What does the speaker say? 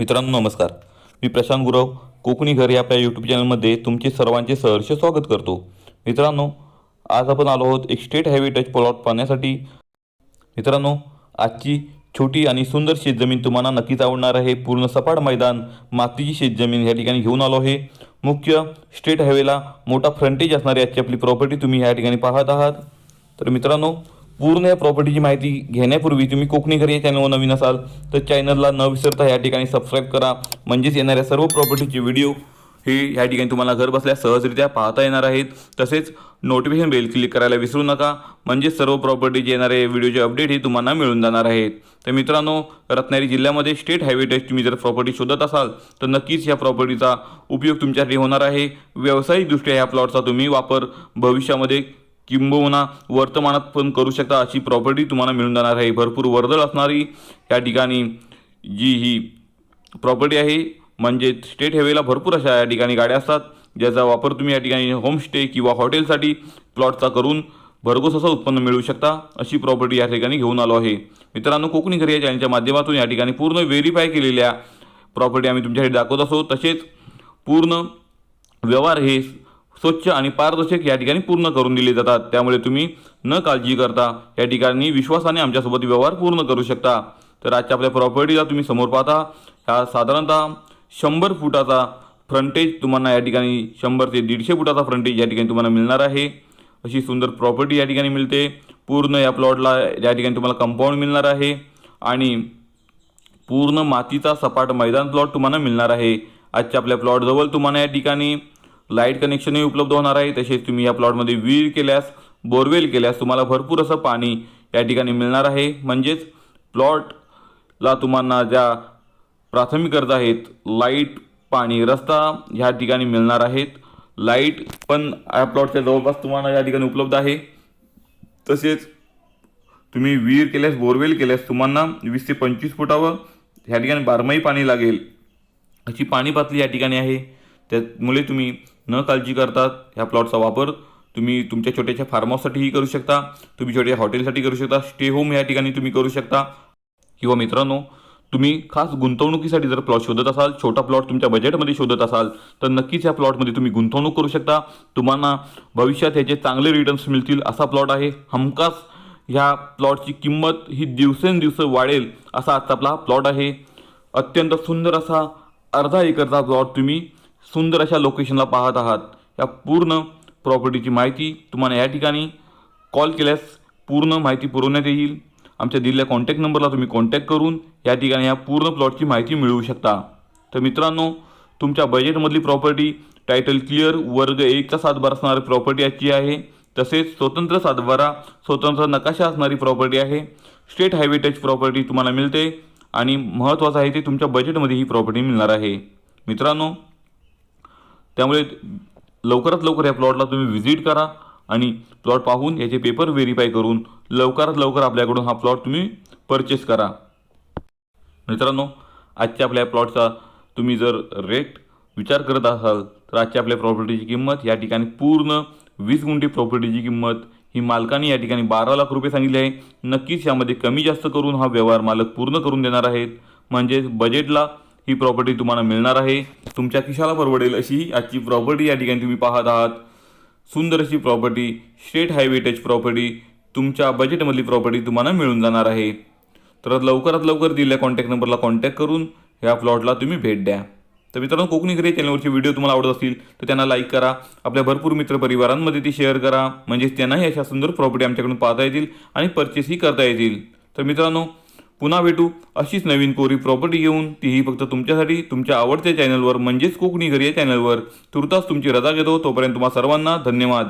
मित्रांनो नमस्कार. मी प्रशांत गुरव कोकणी घर या आपल्या यूट्यूब चॅनलमध्ये तुमचे सर्वांचे सहर्ष स्वागत करतो. मित्रांनो आज आपण आलो आहोत एक स्टेट हायवे टच प्लॉट पाहण्यासाठी. मित्रांनो आजची छोटी आणि सुंदर शेतजमीन तुम्हाला नक्कीच आवडणार आहे. पूर्ण सपाट मैदान मातीची शेतजमीन या ठिकाणी घेऊन आलो आहे. मुख्य स्टेट हायवेला मोठा फ्रंटेज असणारी आजची आपली प्रॉपर्टी तुम्ही या ठिकाणी पाहत आहात. तर मित्रांनो पूर्ण या प्रॉपर्टीची माहिती घेण्यापूर्वी तुम्ही कोकणी घरी या चॅनलवर नवीन असाल तर चॅनलला न विसरता या ठिकाणी सबस्क्राईब करा. म्हणजेच येणाऱ्या सर्व प्रॉपर्टीचे व्हिडिओ हे या ठिकाणी तुम्हाला घर बसल्या सहजरित्या पाहता येणार आहेत. तसेच नोटिफिकेशन बेल क्लिक करायला विसरू नका. म्हणजे सर्व प्रॉपर्टीचे येणारे व्हिडिओचे अपडेट हे तुम्हाला मिळून जाणार आहेत. तर मित्रांनो रत्नागिरी जिल्ह्यामध्ये स्टेट हायवे टेस्ट तुम्ही जर प्रॉपर्टी शोधत असाल तर नक्कीच या प्रॉपर्टीचा उपयोग तुमच्यासाठी होणार आहे. व्यावसायिकदृष्ट्या या प्लॉटचा तुम्ही वापर भविष्यामध्ये किंबहुना वर्तमानात पण करू शकता अशी प्रॉपर्टी तुम्हाला मिळून जाणार आहे. भरपूर वर्दळ असणारी या ठिकाणी जी ही प्रॉपर्टी आहे म्हणजे स्टेट हायवेला भरपूर अशा या ठिकाणी गाड्या असतात. ज्याचा वापर तुम्ही या ठिकाणी होमस्टे किंवा हॉटेलसाठी प्लॉटचा करून भरघोस असं उत्पन्न मिळू शकता अशी प्रॉपर्टी या ठिकाणी घेऊन आलो आहे. मित्रांनो कोकणी घरी या चॅनलच्या माध्यमातून या ठिकाणी पूर्ण व्हेरीफाय केलेल्या प्रॉपर्टी आम्ही तुमच्यासाठी दाखवत असो. तसेच पूर्ण व्यवहार हे स्वच्छ आणि पारदर्शक या ठिकाणी पूर्ण करून दिले जातात. त्यामुळे तुम्ही न काळजी करता या ठिकाणी विश्वासाने आमच्यासोबत व्यवहार पूर्ण करू शकता. तर आजच्या आपल्या प्रॉपर्टीला तुम्ही समोर पाहता. ह्या साधारणतः शंभर फुटाचा फ्रंटेज तुम्हाला या ठिकाणी शंभर ते दीडशे फुटाचा फ्रंटेज या ठिकाणी तुम्हाला मिळणार आहे. अशी सुंदर प्रॉपर्टी या ठिकाणी मिळते. पूर्ण या प्लॉटला या ठिकाणी तुम्हाला कंपाऊंड मिळणार आहे. आणि पूर्ण मातीचा सपाट मैदान प्लॉट तुम्हाला मिळणार आहे. आजच्या आपल्या प्लॉटजवळ तुम्हाला या ठिकाणी लाइट कनेक्शनही उपलब्ध होणार आहे. तसेच तुम्ही या प्लॉटमध्ये विहीर केल्यास बोरवेल केल्यास तुम्हाला भरपूर असं पाणी या ठिकाणी मिळणार आहे. म्हणजेच प्लॉटला तुम्हाला ज्या प्राथमिक गरजा आहेत लाइट पाणी रस्ता ह्या ठिकाणी मिळणार आहेत. लाइट पण या प्लॉटच्या जवळपास तुम्हाला या ठिकाणी उपलब्ध आहे. तसेच तुम्ही विहीर केल्यास बोरवेल केल्यास तुम्हाला वीस ते पंचवीस फुटावर ह्या ठिकाणी बारमाही पाणी लागेल. अशी पाणी पातळी या ठिकाणी आहे. त्यामुळे तुम्ही न काळजी करतात ह्या प्लॉटचा वापर तुम्ही तुमच्या छोट्याशा फार्म हाऊससाठीही करू शकता तुम्ही छोट्या हॉटेलसाठी करू शकता स्टे होम या ठिकाणी तुम्ही करू शकता. किंवा मित्रांनो तुम्ही खास गुंतवणुकीसाठी जर प्लॉट शोधत असाल छोटा प्लॉट तुमच्या बजेटमध्ये शोधत असाल तर नक्कीच या प्लॉटमध्ये तुम्ही गुंतवणूक करू शकता. तुम्हाला भविष्यात ह्याचे चांगले रिटर्न्स मिळतील असा प्लॉट आहे. हमखास ह्या प्लॉटची किंमत ही दिवसेंदिवस वाढेल असा आजचा आपला प्लॉट आहे. अत्यंत सुंदर असा अर्धा एकरचा प्लॉट तुम्ही सुंदर अशा लोकेशनला पाहत आहात. या पूर्ण प्रॉपर्टीची माहिती तुम्हाला या ठिकाणी कॉल केल्यास पूर्ण माहिती पुरवण्यात येईल. आमच्या दिलेल्या कॉन्टॅक्ट नंबरला तुम्ही कॉन्टॅक्ट करून या ठिकाणी या पूर्ण प्लॉटची माहिती मिळवू शकता. तर मित्रांनो तुमच्या बजेटमधली प्रॉपर्टी टायटल क्लिअर वर्ग एकचा सातबारा असणारी प्रॉपर्टी याची आहे. तसेच स्वतंत्र सातबारा स्वतंत्र नकाशा असणारी प्रॉपर्टी आहे. स्टेट हायवे टच प्रॉपर्टी तुम्हाला मिळते आणि महत्त्वाचं आहे ते तुमच्या बजेटमध्ये ही प्रॉपर्टी मिळणार आहे. मित्रांनो त्यामुळे लवकरात लवकर या प्लॉटला तुम्ही व्हिजिट करा आणि प्लॉट पाहून याचे पेपर व्हेरीफाय करून लवकरात लवकर आपल्याकडून हा प्लॉट तुम्ही परचेस करा. मित्रांनो आजच्या आपल्या प्लॉटचा तुम्ही जर रेट विचार करत असाल तर आजच्या आपल्या प्रॉपर्टीची किंमत या ठिकाणी पूर्ण वीस गुंठी प्रॉपर्टीची किंमत ही मालकाने या ठिकाणी बारा लाख रुपये सांगितले आहे. नक्कीच यामध्ये कमी जास्त करून हा व्यवहार मालक पूर्ण करून देणार आहेत. म्हणजेच बजेटला ही प्रॉपर्टी तुम्हाला मिळणार आहे. तुमच्या खिशाला परवडेल अशी आजची प्रॉपर्टी या ठिकाणी तुम्ही पाहत आहात. सुंदर अशी property state highway touch property तुमच्या बजेटमधली प्रॉपर्टी तुम्हाला मिळून जाणार आहे. तर लवकरात लवकर दिलेल्या कॉन्टॅक्ट नंबरला कॉन्टॅक्ट करून ह्या प्लॉटला तुम्ही भेट द्या. तर मित्रांनो कोकणी घरी चॅनलवरचे व्हिडिओ तुम्हाला आवडत असतील तर त्यांना लाईक करा. आपल्या भरपूर मित्रपरिवारांमध्ये ती शेअर करा. म्हणजेच त्यांनाही अशा सुंदर प्रॉपर्टी आमच्याकडून पाहता येतील आणि परचेसही करता येतील. तर मित्रांनो पुन्हा भेटू. अशीच नवीन कोरी प्रॉपर्टी घेऊन तीही फक्त तुमच्यासाठी तुमच्या आवडत्या चॅनलवर म्हणजेच कोकणी घरी या चॅनलवर तुर्तास तुमची रजा घेतो. तोपर्यंत तुम्हा सर्वांना धन्यवाद.